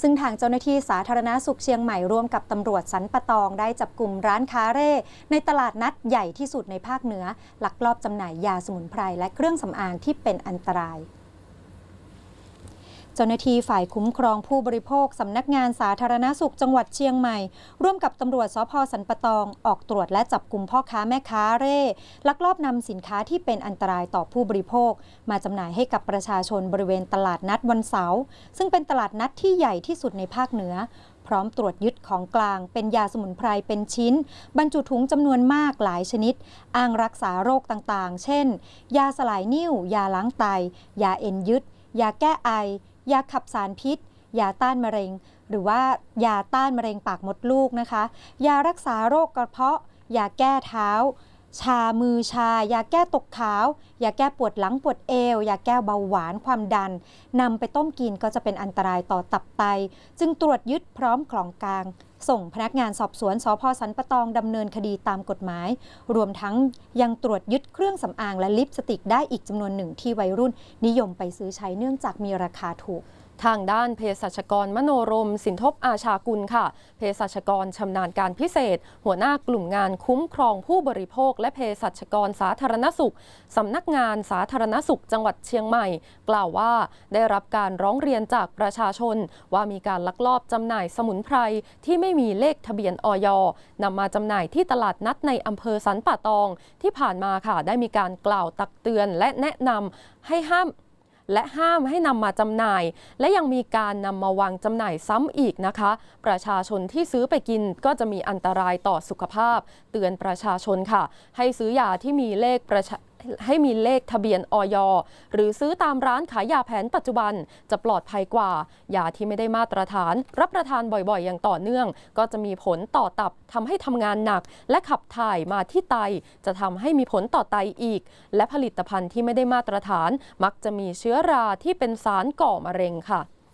ซึ่งทางเจ้าหน้าที่สาธารณาสุขเชียงใหม่ร่วมกับตำรวจสันปะตองได้จับกลุ่มร้านค้าเร่ ในตลาดนัดใหญ่ที่สุดในภาคเหนือลักลอบจำหน่ายยาสมุนไพรและเครื่องสำอางที่เป็นอันตราย เจ้าหน้าที่ฝ่ายคุ้มครองผู้บริโภคสำนักงานสาธารณสุขจังหวัดเชียงใหม่ ร่วมกับตำรวจสพสันปะตอง ออกตรวจและจับกลุ่มพ่อค้าแม่ค้าเร่ ลักลอบนำสินค้าที่เป็นอันตรายต่อผู้บริโภค มาจำหน่ายให้กับประชาชนบริเวณตลาดนัดวันเสาร์ซึ่งเป็นตลาดนัดที่ใหญ่ที่สุดในภาคเหนือพร้อมตรวจยึดของกลางเป็นยาสมุนไพรเป็นชิ้น บรรจุถุงจำนวนมากหลายชนิด อ้างรักษาโรคต่างๆ เช่น ยาสลายนิ่ว ยาล้างไต ยาเอ็นยึด ยาแก้ไอ ยาขับสารพิษ ยาต้านมะเร็ง หรือว่ายาต้านมะเร็งปากมดลูกนะคะ ยารักษาโรคกระเพาะ ยาแก้เท้า ชามือชา ยาแก้ตกขาว ยาแก้ปวดหลังปวดเอว ยาแก้เบาหวานความดันนำไปต้มกินก็จะเป็นอันตรายต่อตับไต จึงตรวจยึดพร้อมของกลาง ส่งพนักงานสอบสวนสพสันปะตองดำเนินคดีตามกฎหมาย รวมทั้งยังตรวจยึดเครื่องสำอางและลิปสติกได้อีกจำนวนหนึ่งที่วัยรุ่น นิยมไปซื้อใช้เนื่องจากมีราคาถูกทางด้านเภสัชกรมโนรม สินทบอาชากุลค่ะ เภสัชกรชำนาญการพิเศษ หัวหน้ากลุ่มงานคุ้มครองผู้บริโภค และเภสัชกรสาธารณสุขสำนักงานสาธารณสุขจังหวัดเชียงใหม่ กล่าวว่าได้รับการร้องเรียนจากประชาชน ว่ามีการลักลอบจำหน่ายสมุนไพรที่ไม่ไมีเลขทะเบียนออยนำมาจำหน่ายที่ตลาดนัดในอำเภอสันป่าตอง ที่ผ่านมาค่ะ ได้มีการกล่าวตักเตือนและแนะนำให้ห้ามและห้ามให้นำมาจำหน่าย และยังมีการนำมาวางจำหน่ายซ้ำอีกนะคะ ประชาชนที่ซื้อไปกินก็จะมีอันตรายต่อสุขภาพ เตือนประชาชนค่ะ ให้ซื้อยาที่มีเลขประชา ให้มีเลขทะเบียนออยหรือซื้อตามร้านขายยาแผนปัจจุบันจะปลอดภัยกว่า ยาที่ไม่ได้มาตรฐาน รับประทานบ่อยๆ อย่างต่อเนื่อง ก็จะมีผลต่อตับทำให้ทำงานหนัก และขับถ่ายมาที่ไต จะทำให้มีผลต่อไตอีก และผลิตภัณฑ์ที่ไม่ได้มาตรฐาน มักจะมีเชื้อราที่เป็นสารก่อมะเร็งค่ะ